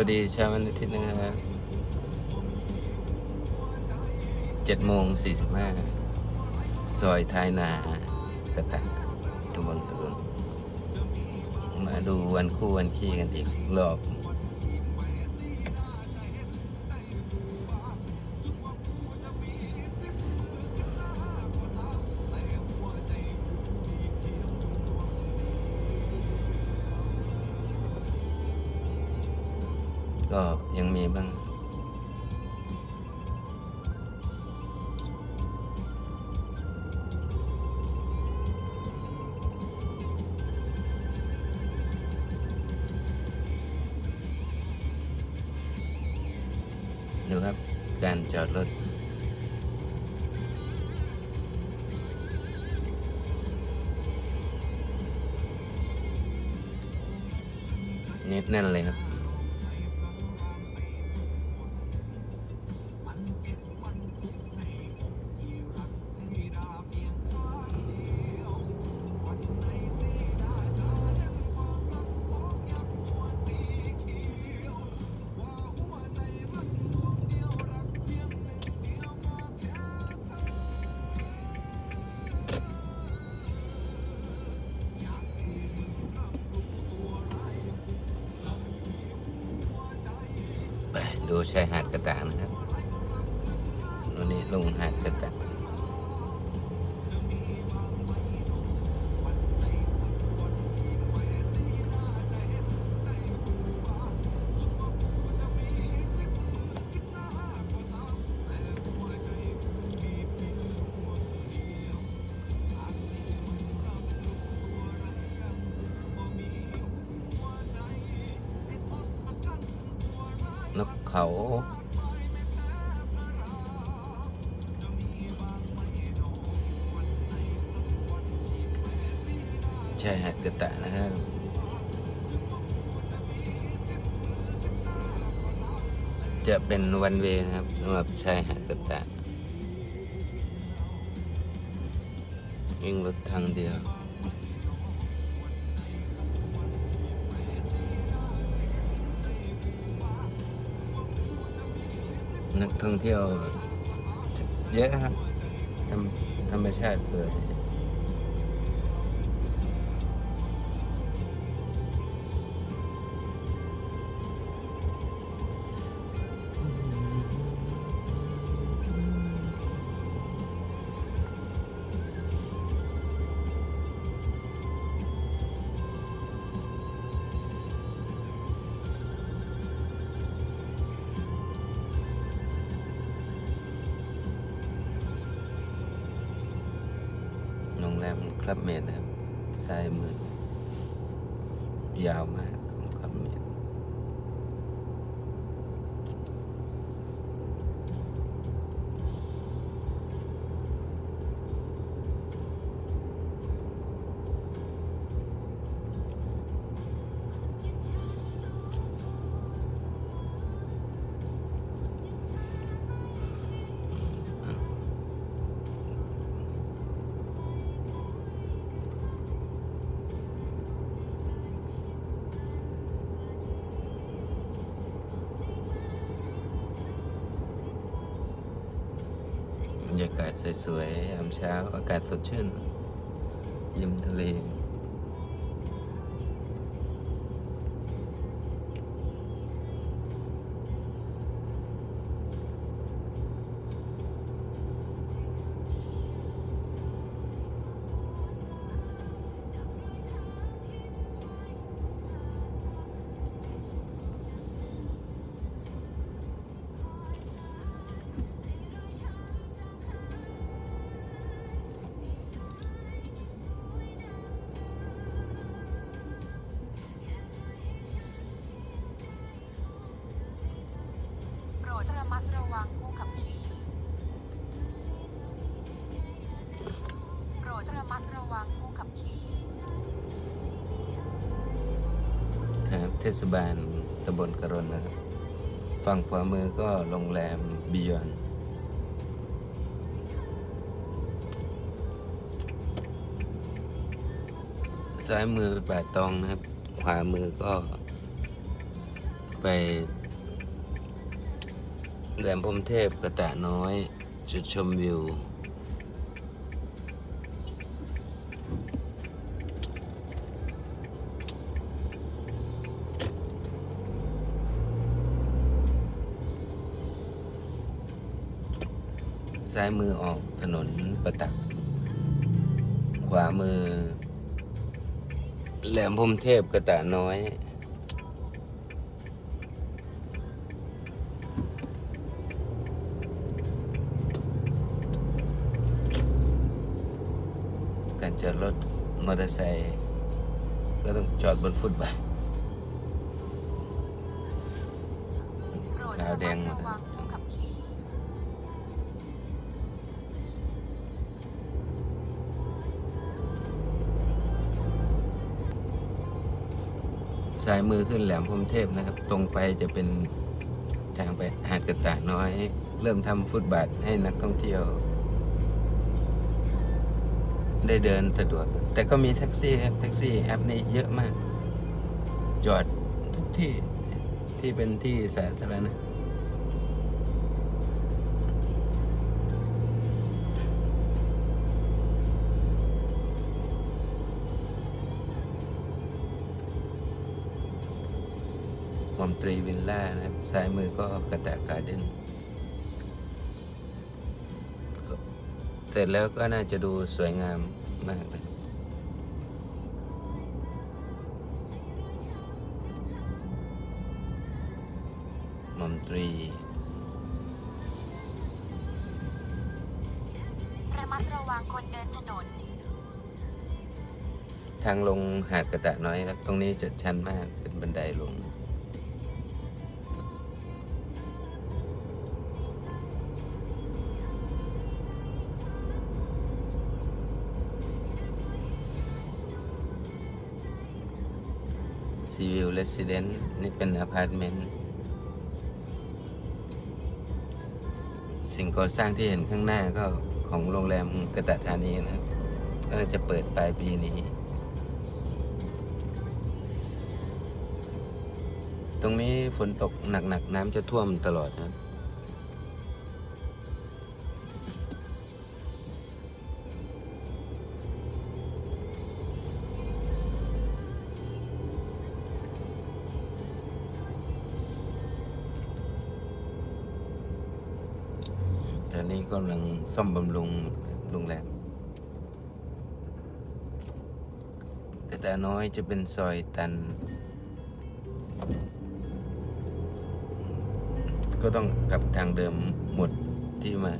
วัสดีเช้าวันอาทิตย์นะครับเจ็ดโมงสี่สิบห้าซอยท้ายนากระตะตำบลกระดุนมาดูวันคู่วันขี้กันอีกรอบ ก็ยังมีบ้าง ดูครับ การจอดรถนิดแน่นเลยครับ ดูชายหาดกระต่างนะครับวันนี้ลงหาดกระต่าง เขาชายหาดกระตะนะครับจะเป็นวันเวนะครับสำหรับชายหาดกระตะวิ่งรถทางเดียว นักท่องเที่ยว เยอะครับธรรมชาติเปิด ครับเมนนะครับซ้ายมือยาวมาก บรรยากาศสวยๆยามเช้าอากาศสดชื่นริมทะเล ศบาลตำบลกระรนนะครับ ฝั่งขวามือก็โรงแรมบิยอนซ้ายมือไปป่าตองนะครับ ขวามือก็ไปแหลมพรมเทพกระตะน้อย จุดชมวิว ซ้ายมือออกถนนประตัก ขวามือ แหลมพรมเทพกระตะน้อย การจอดรถมอเตอร์ไซค์ก็ต้องจอดบนฟุตบาทขาวแดงดหมด ซ้ายมือขึ้นแหลมพรมเทพนะครับ ตรงไปจะเป็นทางไปหาดกระตากน้อย เริ่มทำฟุตบาทให้นักท่องเที่ยว ได้เดินสะดวก แต่ก็มีแท็กซี่แท็กซี่แอปนี้เยอะมาก จอดทุกที่ที่เป็นที่สาธารณะ มอมตรีวิลล่านะครับ ซ้ายมือก็กระแตการ์เด้นก็เสร็จแล้วก็น่าจะดูสวยงามมากเลยหมอมตรีระมัดระวังคนเดินถนน ทางลงหาดกระตะน้อยครับ ตรงนี้จะชันมากเป็นบันไดลง ซีวิลเรสซิเดนต์นี่เป็นอพาร์ตเมนต์สิ่งก่อสร้างที่เห็นข้างหน้าก็ของโรงแรมกระตะธานีนะครับ ก็จะเปิดปลายปีนี้ ตรงนี้ฝนตกหนักๆน้ำจะท่วมตลอดนะ อนนี้กำลังซ่อมบำรุงโรงแรมแต่แต่น้อยจะเป็นซอยตัน ก็ต้องกลับทางเดิมหมดที่มา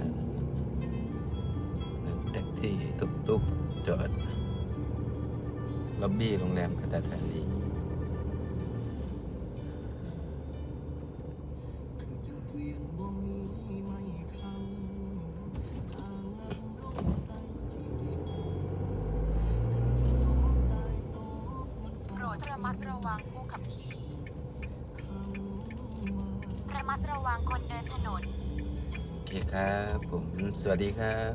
แท็กที่ตุกตุกๆจอดล็อบบี้โรงแรมกระตาธานี ขับขี่ ระมัดระวังคนเดินถนน โอเคครับ ผมสวัสดีครับ